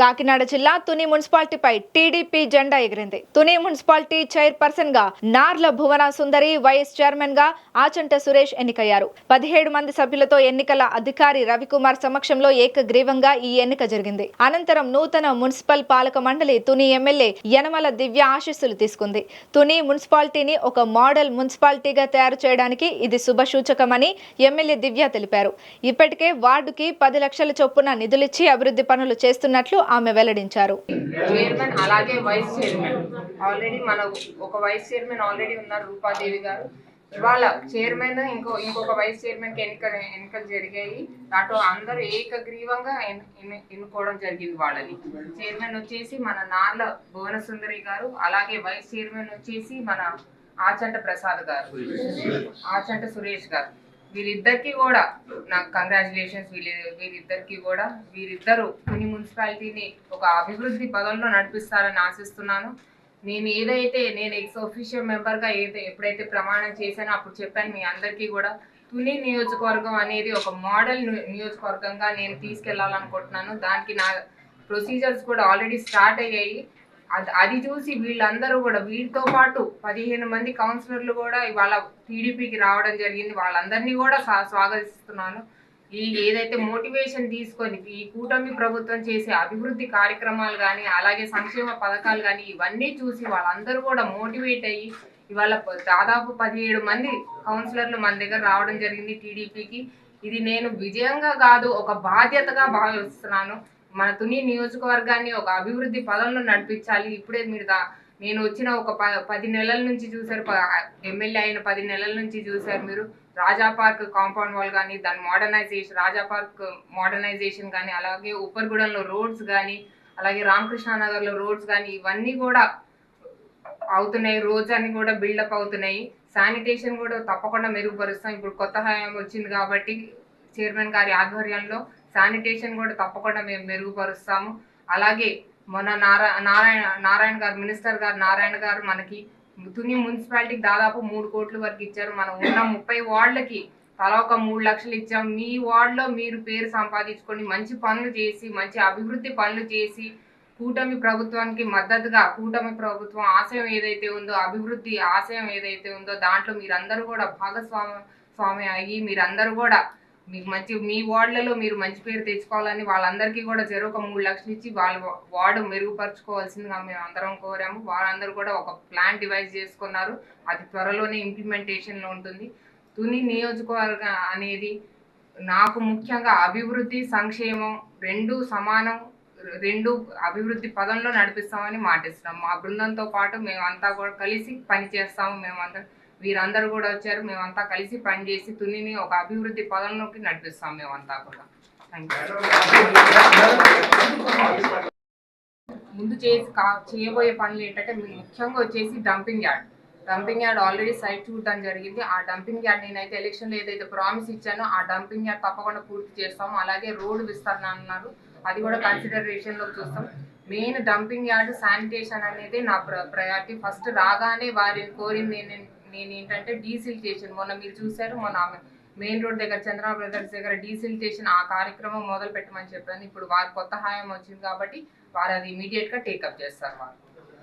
కాకినాడ జిల్లా తుని మున్సిపాలిటీపై టీడీపీ జెండా ఎగిరింది. తుని మున్సిపాలిటీ చైర్పర్సన్గా నార్ల భువన సుందరి వైస్ చైర్మన్గా ఆచంట సురేష్ ఎన్నికయ్యారు. పదిహేడు మంది సభ్యులతో ఎన్నికల అధికారి రవికుమార్ సమక్షంలో ఏకగ్రీవంగా ఈ ఎన్నిక జరిగింది. అనంతరం నూతన మున్సిపల్ పాలక మండలి తుని ఎమ్మెల్యే యనమల దివ్య ఆశీస్సులు తీసుకుంది. తుని మున్సిపాలిటీని ఒక మోడల్ మున్సిపాలిటీగా తయారు చేయడానికి ఇది శుభసూచకమని ఎమ్మెల్యే దివ్య తెలిపారు. ఇప్పటికే వార్డుకి పది లక్షల చొప్పున నిధులిచ్చి అభివృద్ధి పనులు చేస్తున్నట్లు ఆమె వెల్లడించారు. చైర్మన్ అలాగే వైస్ చైర్మన్. ఆల్రెడీ మన ఒక వైస్ చైర్మన్ ఆల్రెడీ ఉన్నారు రూపాదేవి గారు. ఇవాళ చైర్మన్ ఇంకో ఇంకొక వైస్ చైర్మన్కి ఎన్నిక ఎన్నికలు జరిగాయి. దాంట్లో అందరూ ఏకగ్రీవంగా ఎన్నుకోవడం జరిగింది వాళ్ళని. చైర్మన్ వచ్చేసి మన నాన్న భువన సుందరి గారు అలాగే వైస్ చైర్మన్ వచ్చేసి మన ఆచంట ప్రసాద్ గారు. ఆచంట సురేష్ గారు. వీరిద్దరికి కూడా నాకు కంగ్రాచులేషన్స్ వీళ్ళు వీరిద్దరికి కూడా వీరిద్దరు కొన్ని మున్సిపాలిటీని ఒక అభివృద్ధి పదంలో నడిపిస్తారని ఆశిస్తున్నాను. నేను ఏదైతే నేను ఎక్స్ ఒఫీషియల్ మెంబర్గా ఏదైతే ఎప్పుడైతే ప్రమాణం చేశానో అప్పుడు చెప్పాను మీ అందరికీ కూడా. తుని నియోజకవర్గం అనేది ఒక మోడల్ నియోజకవర్గంగా నేను తీసుకెళ్ళాలనుకుంటున్నాను. దానికి నా ప్రొసీజర్స్ కూడా ఆల్రెడీ స్టార్ట్ అయ్యాయి. అది అది చూసి వీళ్ళందరూ కూడా వీటితో పాటు పదిహేను మంది కౌన్సిలర్లు కూడా ఇవాళ టీడీపీకి రావడం జరిగింది. వాళ్ళందరినీ కూడా స్వాగతిస్తున్నాను. ఈ ఏదైతే మోటివేషన్ తీసుకొని ఈ కూటమి ప్రభుత్వం చేసే అభివృద్ధి కార్యక్రమాలు కానీ అలాగే సంక్షేమ పథకాలు కానీ ఇవన్నీ చూసి వాళ్ళందరూ కూడా మోటివేట్ అయ్యి ఇవాళ దాదాపు పదిహేడు మంది కౌన్సిలర్లు మన దగ్గర రావడం జరిగింది టీడీపీకి ఇది నేను విజయంగా కాదు ఒక బాధ్యతగా భావిస్తున్నాను. మన తుని నియోజకవర్గాన్ని ఒక అభివృద్ధి పదంలో నడిపించాలి. ఇప్పుడే మీరు నేను వచ్చిన ఒక ప పది నెలల నుంచి చూసారు ఎమ్మెల్యే అయిన పది నెలల నుంచి చూసారు మీరు. రాజా పార్క్ కాంపౌండ్ వాల్ కానీ దాని మోడర్నైజేషన్ రాజా పార్క్ మోడర్నైజేషన్ కానీ అలాగే ఉప్పర్గూడెంలో రోడ్స్ కానీ అలాగే రామకృష్ణ నగర్లో రోడ్స్ కానీ ఇవన్నీ కూడా అవుతున్నాయి. రోజు అన్ని కూడా బిల్డప్ అవుతున్నాయి. శానిటేషన్ కూడా తప్పకుండా మెరుగుపరుస్తాం. ఇప్పుడు కొత్త హయాం వచ్చింది కాబట్టి చైర్మన్ గారి ఆధ్వర్యంలో శానిటేషన్ కూడా తప్పకుండా మేము మెరుగుపరుస్తాము. అలాగే మన నారా నారాయణ నారాయణ గారు మినిస్టర్ గారు నారాయణ గారు మనకి తుని మున్సిపాలిటీకి దాదాపు మూడు కోట్ల వరకు ఇచ్చారు. మనం ఉన్న ముప్పై వార్డులకి తలా ఒక మూడు లక్షలు ఇచ్చాం. మీ వార్డులో మీరు పేరు సంపాదించుకొని మంచి పనులు చేసి మంచి అభివృద్ధి పనులు చేసి కూటమి ప్రభుత్వానికి మద్దతుగా కూటమి ప్రభుత్వం ఆశయం ఏదైతే ఉందో అభివృద్ధి ఆశయం ఏదైతే ఉందో దాంట్లో మీరందరూ కూడా భాగస్వామి స్వామి అయ్యి మీరందరూ కూడా మీకు మంచి మీ వార్డులలో మీరు మంచి పేరు తెచ్చుకోవాలని వాళ్ళందరికీ కూడా చెరు ఒక మూడు లక్షలు ఇచ్చి వాళ్ళ వార్డు మెరుగుపరచుకోవాల్సిందిగా మేము అందరం కోరాము. వాళ్ళందరూ కూడా ఒక ప్లాన్ డివైజ్ చేసుకున్నారు. అది త్వరలోనే ఇంప్లిమెంటేషన్లో ఉంటుంది. తుని నియోజకవర్గ అనేది నాకు ముఖ్యంగా అభివృద్ధి సంక్షేమం రెండు సమానం రెండు అభివృద్ధి పదంలో నడిపిస్తామని మాటిస్తున్నాం. మా బృందంతో పాటు మేమంతా కూడా కలిసి పని చేస్తాము మేమంతా వీరందరూ కూడా వచ్చారు. మేమంతా కలిసి పనిచేసి తునిని ఒక అభివృద్ధి పదంలోకి నడిపిస్తాం మేమంతా కూడా. ముందు చేసి కా చేయబోయే పనులు ఏంటంటే ముఖ్యంగా వచ్చేసి dumping yard dumping yard already site చూడడం జరిగింది. ఆ డంపింగ్ యార్డ్ నేనైతే ఎలక్షన్లో ఏదైతే ప్రామిస్ ఇచ్చానో ఆ డంపింగ్ యార్డ్ తప్పకుండా పూర్తి చేస్తాము. అలాగే రోడ్డు విస్తరణ అన్నారు. అది కూడా కన్సిడరేషన్లో చూస్తాం. మెయిన్ డంపింగ్ యార్డ్ శానిటేషన్ అనేది నా ప్ర ప్రయారిటీ ఫస్ట్ రాగానే వారిని కోరింది నేను నేను ఏంటంటే డీసిల్టేషన్. మొన్న మీరు చూశారు మొన్న మెయిన్ రోడ్ దగ్గర చంద్ర బ్రదర్స్ దగ్గర డీసిల్టేషన్ ఆ కార్యక్రమం మొదలు పెట్టమని చెప్పాను. ఇప్పుడు వారు కొత్త హాయం వచ్చింది కాబట్టి వారు అది ఇమీడియట్గా టేకప్ చేస్తారు వారు